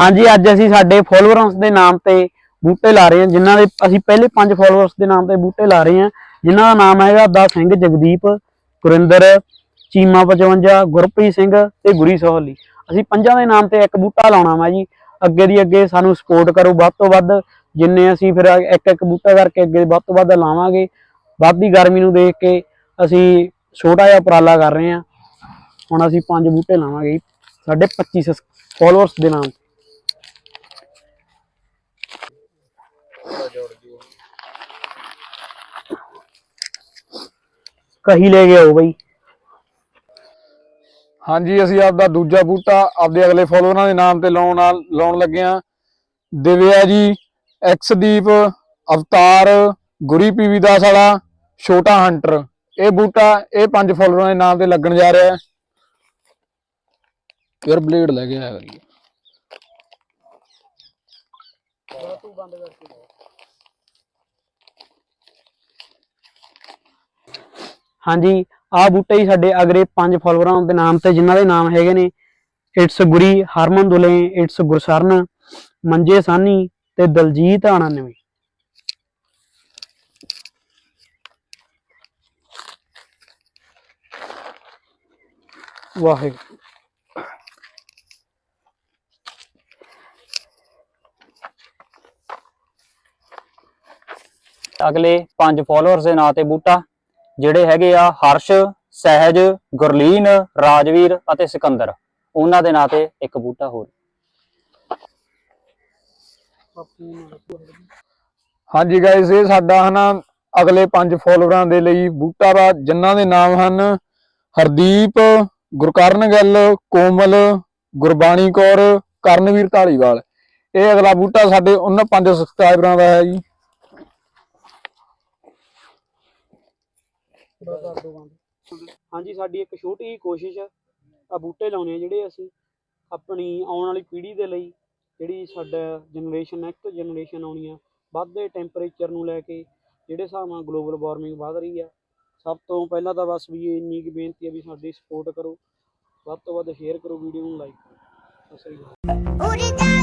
ਹਾਂਜੀ ਅੱਜ ਅਸੀਂ ਸਾਡੇ ਫੋਲੋਅਰਸ ਦੇ ਨਾਮ ਤੇ ਬੂਟੇ ਲਾ ਰਹੇ ਹਾਂ ਜਿਨ੍ਹਾਂ ਦੇ ਅਸੀਂ ਪਹਿਲੇ ਪੰਜ ਫੋਲੋਅਰਸ ਦੇ ਨਾਮ ਤੇ ਬੂਟੇ ਲਾ ਰਹੇ ਹਾਂ ਜਿਨ੍ਹਾਂ ਦਾ ਨਾਮ ਹੈਗਾ ਦਾ ਸਿੰਘ ਜਗਦੀਪ ਗੁਰਿੰਦਰ ਚੀਮਾ 55 ਗੁਰਪ੍ਰੀਤ ਸਿੰਘ ਤੇ ਗੁਰੀ ਸੋਹਲੀ। ਅਸੀਂ ਪੰਜਾਂ ਦੇ ਨਾਮ ਤੇ ਇੱਕ ਬੂਟਾ ਲਾਉਣਾ ਵਾ ਜੀ। ਅੱਗੇ ਦੀ ਅੱਗੇ ਸਾਨੂੰ ਸਪੋਰਟ ਕਰੋ ਵੱਧ ਤੋਂ ਵੱਧ। ਜਿੰਨੇ ਅਸੀਂ ਫਿਰ ਇੱਕ ਇੱਕ ਬੂਟਾ ਕਰਕੇ ਅੱਗੇ ਵੱਧ ਤੋਂ ਵੱਧ ਲਾਵਾਂਗੇ। ਵੱਧਦੀ ਗਰਮੀ ਨੂੰ ਦੇਖ ਕੇ ਅਸੀਂ ਛੋਟਾ ਜਿਹਾ ਉਪਰਾਲਾ ਕਰ ਰਹੇ ਹਾਂ। ਹੁਣ ਅਸੀਂ ਪੰਜ ਬੂਟੇ ਲਾਵਾਂਗੇ ਜੀ, ਸਾਡੇ 25 ਫੋਲੋਅਰਸ ਦੇ ਨਾਮ ਕਹੀ ਲੈ ਕੇ ਆਓ ਬਈ। ਹਾਂਜੀ, ਅਸੀਂ ਆਪਦਾ ਦੂਜਾ ਬੂਟਾ ਆਪਦੇ ਅਗਲੇ ਫੋਲੋਅਰਾਂ ਦੇ ਨਾਮ ਤੇ ਲਾਉਣ ਨਾਲ ਲਾਉਣ ਲੱਗੇ ਆ ਦਿਵਿਆ ਜੀ, ਐਕਸਦੀਪ, ਅਵਤਾਰ, ਗੁਰੀ ਪੀਵੀ ਦਾਸ ਵਾਲਾ, ਛੋਟਾ ਹੰਟਰ। ਇਹ ਬੂਟਾ ਇਹ ਪੰਜ ਫੋਲੋਅਰਾਂ ਦੇ ਨਾਮ ਤੇ ਲੱਗਣ ਜਾ ਰਿਹਾ ਹੈ। ਫਿਰ ਬਲੇਡ ਲੈ ਕੇ ਆਇਆ ਕਰੀਏ। ਹਾਂਜੀ, ਆਹ ਬੂਟੇ ਹੀ ਸਾਡੇ ਅਗਲੇ ਪੰਜ ਫਾਲੋਅਰਾਂ ਦੇ ਨਾਮ ਤੇ ਜਿਨ੍ਹਾਂ ਦੇ ਨਾਮ ਹੈਗੇ ਨੇ it's Guri Harman Dulla it's Gursaran, ਮੰਜੇ ਸਾਨੀ ਤੇ ਦਲਜੀਤ ਆਣਨਵੀ। ਵਾਹਿਗੁਰੂ। ਅਗਲੇ ਪੰਜ ਫਾਲੋਅਰਸ ਦੇ ਨਾਂ ਤੇ ਬੂਟਾ। ਜਿਹੜੇ ਹੈਗੇ ਆ ਹਰਸ਼, ਸਹਿਜ, ਗੁਰਲੀਨ, ਰਾਜਵੀਰ ਅਤੇ ਸਿਕੰਦਰ। ਉਹਨਾਂ ਦੇ ਨਾਂ ਤੇ ਇੱਕ ਬੂਟਾ ਹੋਰ। ਹਾਂਜੀ ਗਾਇਸ ਇਹ ਸਾਡਾ ਹਨਾ ਅਗਲੇ ਪੰਜ ਫੋਲੋਅਰਾਂ ਦੇ ਲਈ ਬੂਟਾ ਵਾ, ਜਿਨ੍ਹਾਂ ਦੇ ਨਾਮ ਹਨ ਹਰਦੀਪ, ਗੁਰਕਰਨ ਗਿੱਲ, ਕੋਮਲ, ਗੁਰਬਾਣੀ ਕੌਰ, ਕਰਨਵੀਰ ਢਾਲੀਵਾਲ ਇਹ ਅਗਲਾ ਬੂਟਾ ਸਾਡੇ ਉਹਨਾਂ ਪੰਜ ਸਬਸਕ੍ਰਾਈਬਰਾਂ ਦਾ ਹੈ ਜੀ। ਹਾਂਜੀ ਸਾਡੀ ਇੱਕ ਛੋਟੀ ਜਿਹੀ ਕੋਸ਼ਿਸ਼ ਆ। ਆ ਬੂਟੇ ਲਾਉਣੇ ਆ ਜਿਹੜੇ ਅਸੀਂ। ਆਪਣੀ ਆਉਣ ਵਾਲੀ ਪੀੜ੍ਹੀ ਦੇ ਲਈ ਜਿਹੜੀ ਸਾਡਾ ਜਨਰੇਸ਼ਨ ਨੈਕਸਟ ਜਨਰੇਸ਼ਨ ਆਉਣੀ ਆ ਵੱਧਦੇ ਟੈਂਪਰੇਚਰ ਨੂੰ ਲੈ ਕੇ ਜਿਹੜੇ ਹਿਸਾਬ ਨਾਲ ਗਲੋਬਲ ਵਾਰਮਿੰਗ ਵੱਧ ਰਹੀ ਆ ਸਭ ਤੋਂ ਪਹਿਲਾਂ ਤਾਂ ਬਸ ਵੀ ਇੰਨੀ ਕੁ ਬੇਨਤੀ ਆ ਵੀ ਸਾਡੀ ਸਪੋਰਟ ਕਰੋ। ਵੱਧ ਤੋਂ ਵੱਧ ਸ਼ੇਅਰ ਕਰੋ ਵੀਡੀਓ ਨੂੰ ਲਾਈਕ ਕਰੋ। ਸਤਿ ਸ੍ਰੀ ਅਕਾਲ।